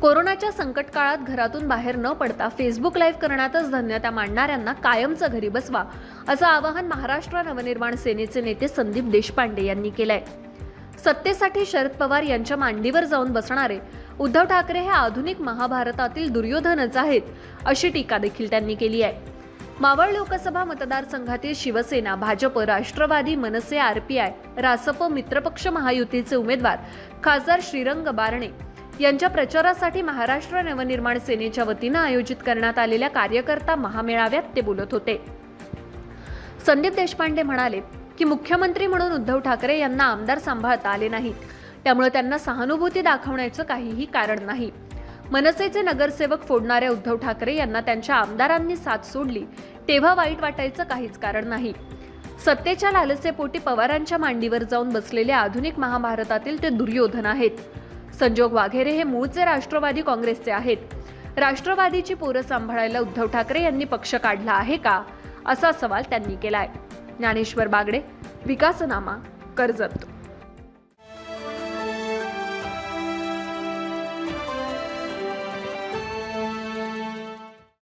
कोरोनाच्या संकट काळात घरातून बाहेर न पडता फेसबुक लाईव्ह करण्यातच धन्यता मांडणाऱ्यांना कायमचं घरी बसवा असं आवाहन महाराष्ट्र नवनिर्माण सेनेचे नेते संदीप देशपांडे यांनी केलंय. सत्तेसाठी शरद पवार यांच्या मांडीवर जाऊन बसणारे उद्धव ठाकरे हे आधुनिक महाभारतातील दुर्योधनच आहेत अशी टीका देखील त्यांनी केली आहे. मावळ लोकसभा मतदारसंघातील शिवसेना भाजप राष्ट्रवादी मनसे आरपीआय रासप मित्रपक्ष महायुतीचे उमेदवार खासदार श्रीरंग बारणे यांच्या प्रचारासाठी महाराष्ट्र नवनिर्माण सेनेच्या वतीनं आयोजित करण्यात आलेल्या कार्यकर्ता महामेळाव्यात ते बोलत होते. संदीप देशपांडे म्हणाले की मुख्यमंत्री म्हणून उद्धव ठाकरे यांना आमदार सांभाळता आले नाहीत. त्यामुळे त्यांना सहानुभूती दाखवण्याचं काहीही कारण नाही. मनसेचे नगरसेवक फोडणाऱ्या उद्धव ठाकरे यांना त्यांच्या आमदारांनी साथ सोडली तेव्हा वाईट वाटायचं काहीच कारण नाही. सत्तेच्या लालसेपोटी पवारांच्या मांडीवर जाऊन बसलेले आधुनिक महाभारतातील ते दुर्योधन आहेत. संजोग वाघेरे हे मूळचे राष्ट्रवादी काँग्रेसचे आहेत. राष्ट्रवादीची पोरं सांभाळायला उद्धव ठाकरे यांनी पक्ष काढला आहे का? असा सवाल त्यांनी केलाय. ज्ञानेश्वर बागडे विकासनामा कर्जत.